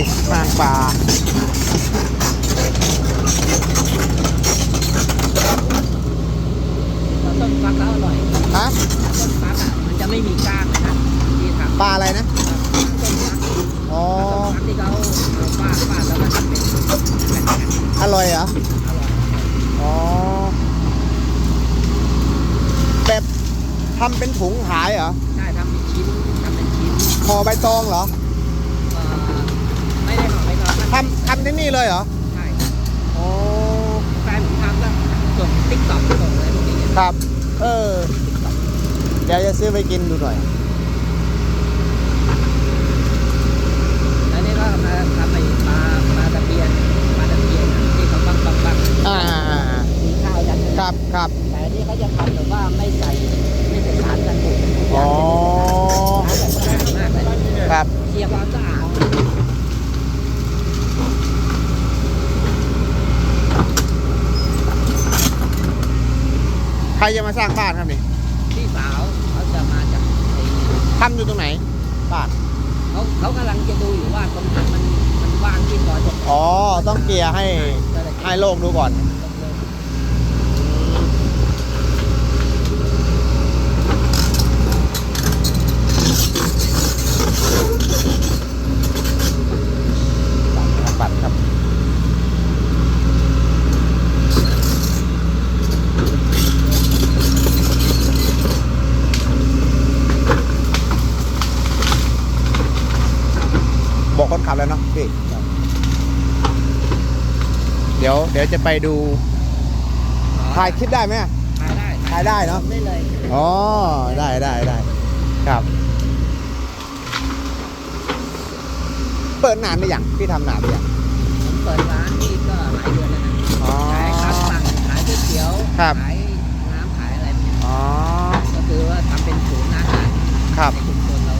ยปางป่าต้นฟักแล้วอร่อยฮะต้นฟักอะมันจะไม่มีก้างเลยนะที่ทำปลาอะไรนะต้นฟักอ๋อต้นฟักที่เขาเอาฟาดฟาดแล้วก็ทำเป็นแผ่นๆอร่อยเหรออร่อยอ๋อแบบทำเป็นถุงขายเหรอใช่ทำเป็นชิ้นทำเป็นชิ้นห่อใบตองเหรอเอ่อไม่ได้ห่อไม่ร้อน ทำทำที่นี่เลยเหรอ ใช่อ๋อแฟนผมทำก็ส่งติ๊กต็อกส่งเลยพวกนี้ครับ เออ เดี๋ยวจะซื้อไปกินดูหน่อย แล้วนี่ก็มาทำไปปลาปลาตะเพียนปลาตะเพียนที่เขาบังบังบังอ่ามีข้าวยันครับครับ แต่อันนี่เขาจะทำแบบว่าไม่ใส่ไม่ใส่สารกันบูดอ๋อร้านแบบสะอาดมากเลยครับ เคลียร์ความสะอาด ใค รจะมาสร้างบ้านครับนี่พี่สาวเขาจะมาจากไอ้ทำอยู่ตรงไหน บ้านเขาเขากำลังจะดูอยู่ว่าตรงนั้นมันมันว่างที่พอจะอ๋อต้องเกลี่ยให้ก็เลยให้โล่งดูก่อน ปัดครับ บอกคนขับแล้วเนาะพี่ เดี๋ยวเดี๋ยวจะไปดูถ่ายคลิปได้ไหมถ่ายได้ถ่ายได้เนอะได้เลยอ๋อได้ได้ได้ครับ เปิดนานหรือยังพี่ทำนานหรือยังผมเปิดร้านนี่ก็หลายเดือนแล้วนะอ๋อขายข้าวสั่งขายก๋วยเตี๋ยวครับขายน้ำขายอะไรเนี่ยอ๋อก็คือว่าทำเป็นศูนย์อาหารครับ ในชุมชนเรา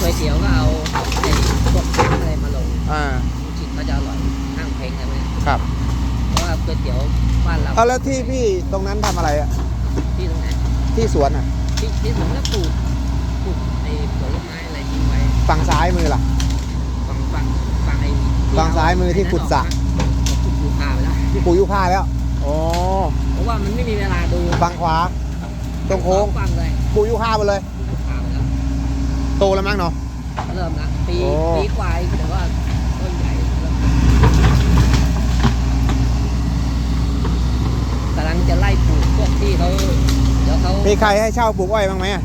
ก๋วยเตี๋ยวก็เอาไอ้พวกแป้งอะไรมาลง อ่า ลูกชิ้นก็จะอร่อยนั่งเพลงอะไรเนี่ย ครับ เพราะว่าก๋วยเตี๋ยวบ้าน เราเอาแล้วที่พี่ตรงนั้นทำอะไรอะที่ตรงไหนที่สวนอะที่ที่ผมก็ปลูกปลูกไอ้ผลไม้อะไรทิ้งไว้ฝั่งซ้ายมือล่ะ ฝั่งฝั่งฝั่งไอ้ที่ฝั่งซ้ายมือที่ขุดสระเอาขุดยูคาไปแล้วปูยุค่าแล้วอ๋อเพราะว่ามันไม่มีเวลาดูฝั่งขวา ตรงโค้งฟังเลยปูยุค่าไปเลยยูคาไปแล้วโตแล้วมั้งเนาะเริ่มละปีโอ้ ปีกว่าเองแต่ว่าต้นใหญ่เริ่มกำลังจะไล่ปลูกพวกที่เขาเดี๋ยวเขา มีใครให้เช่าปลูกอ้อยบ้างไหมอะ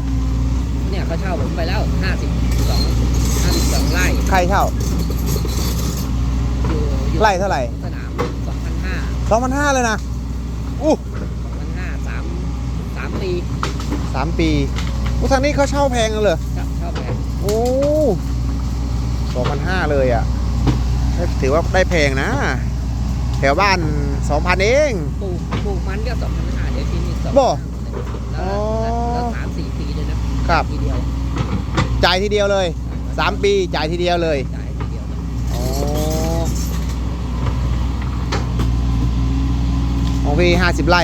เนี่ยเขาเช่าผมไปแล้วห้าสิบสองห้าสิบสองไร่ใครเช่า อยู่อยู่ไร่เท่าไหร่ สนามสองพันห้าสองพันห้าเลยนะอู้สองพันห้าสามสามปีสามปีอู้ทางนี้เขาเช่าแพงกันเลยเช่าเช่าแพงโอ้สองพันห้าเลยอะถือว่าได้แพงนะ แถวบ้านสองพันเอง ปลูกปลูกมันก็สองพันห้าเดี๋ยวที่นี่สองบ่ แล้วอ๋อแล้วสามสี่ปีเลยนะครับ ทีเดียวจ่ายทีเดียวเลยสามปีจ่ายทีเดียวเลยจ่ายทีเดียวเลยอ๋อของพี่ห้าสิบไร่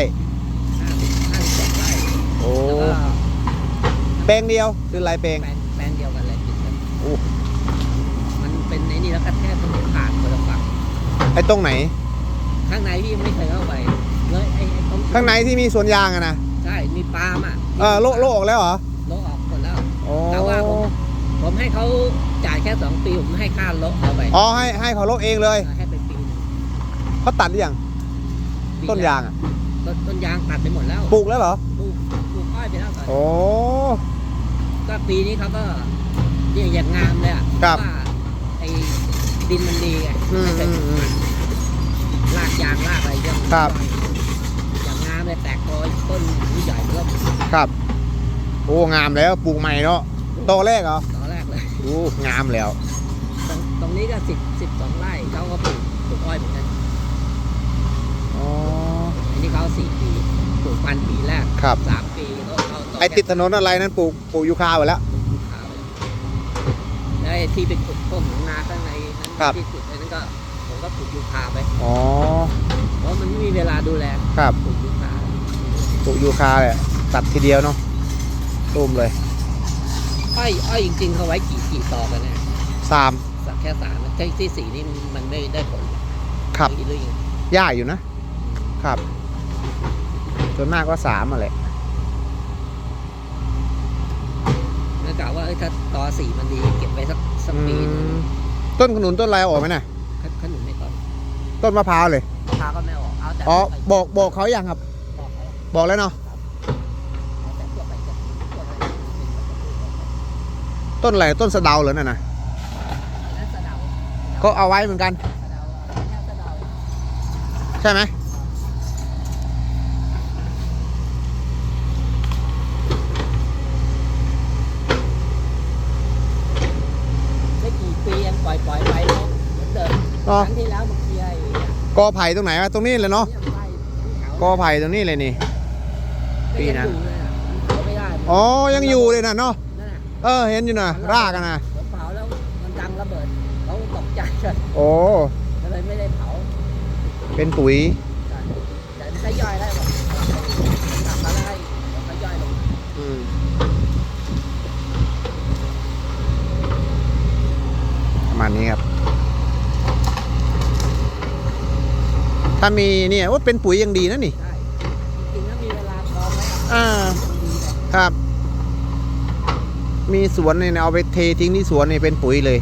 ห้าสิบห้าสิบสองไร่โอ้แล้วก็แปลงเดียวคือไรแปลงแปลงแปลงเดียวกันเลยติดกันโอ้มันเป็นในนี่แล้วก็แค่ต้องผ่านคนละฝั่งไอ้ตรงไหน ข้างในพี่ไม่เคยเข้าไปเลยไอ้ไอ้ตรงข้างในที่มีสวนยางอะนะใช่ มีปาล์มอะเออโลโลออกแล้วเหรอโลออกหมดแล้ว อ๋อแต่ว่าผม ผมให้เขาจ่ายแค่สองปีผมให้ค่าโลเอาไปอ๋อให้ให้เขาโลเองเลยให้ไปปีหนึงเขาตัดหรือยังปีต้นยางอะต้นต้นยางตัดไปหมดแล้วปลูกแล้วเหรอปลูกปลูกอ้อยไปแล้วตอนนี้โอ้ ก็ปีนี้เขาก็เนี่ยอย่างงามเลยอะครับเพาะว่าไอ้ดินมันดีไงอืมไม่อืเป็นมอืมรากยางรากอะไรยังครับอย่างงาม เลยแตกกอต้นผู้ใหญ่เริ่มครับ โอ้งามแล้วปลูกใหม่เนาะโตแรกเหรอตอนแรกเลยโอ้งามแล้ว ตรงตรงนี้ก็สิบสิบสองไร่เขาก็ปลูกปลูกอ้อยเหมือนกันอ๋อ อันนี้เขาสี่ปีปลูกพันธุ์ปีแรกครับ สามปีเขาเขาไอติดถนนอะไรนั้นปลูกปลูกยูคาไว้แล้ว ขาวเลยแล้วไอ้ที่ไปขุดพวกหนูนาข้างในนั้นครับ ที่ขุดไอ้นั้นก็ผมก็ปลูกยูคาไปอ๋อ เพราะมันไม่มีเวลาดูแลครับ ปลูกยูคาป ลูกยูคาเลยตัดทีเดียวเนาะตูมเลยอ้อยอ้อยจริงๆเขาไว้กี่กี่ตอกันเนี่ยสามสักแค่สามแค่ที่สี่นี่มันไม่ได้ผลครับหรือยังย่าอยู่นะครับส่วนมากก็สามมาแหละแล้วกล่าวว่าเอ้ยถ้าตอสี่มันดีเก็บไว้สักสักอืปีหนึงมต้นขนุนต้นอะไรเอาออกไหมน่ะขนุนไม่ตอนต้นมะพร้าวเลยพาก็ไม่ออกเอาแต่อ๋อไปบอกบอกเขายังครับ บอกเขาบอกแล้วเนาะเอาแต่พวกไปเก็บพวกอะไรเป็นวัสดุออกไปต้นอะไรต้นสะเดาเหรอนั่นน่ะอันนั้นสะเดาก็เอาไว้เหมือนกันสะเดาแค่สะเดาใช่ไหมไม่กี่ปียังปล่อยปล่อยไปเนาะเหมือนเดิมคอ๋อรั้งที่แล้วเมื่อกี้ไอ้เนี่ยกอไผ่ตรงไหนวะตรงนี้เลยเนาะยังไล่แถวกอไผ่ตรงนี้เลยนี่ ปีนะยังอยู่เลยอะมันเผาไม่ได้อ๋อ ยังอยู่เลยนะเนาะ นั่นน่ะเออ เห็นอยู่นะรากกันนะ ผมเผาแล้วมันดังระเบิดเขาตกใจกันโอ้ ก็เลยไม่ได้เผาเป็นปุ๋ย แต่มันก็ย่อยได้หมดกลับมาได้มันก็ย่อยลงอืม ประมาณนี้ครับ ถ้ามีเนี่ยว่าเป็นปุ๋ยยังดีนะนี่ได้จริงๆถ้ามีเวลาก อ่าครับ มีสวนเนี่ยเอาไปเททิ้งที่สวนเนี่ยเป็นปุ๋ยเลย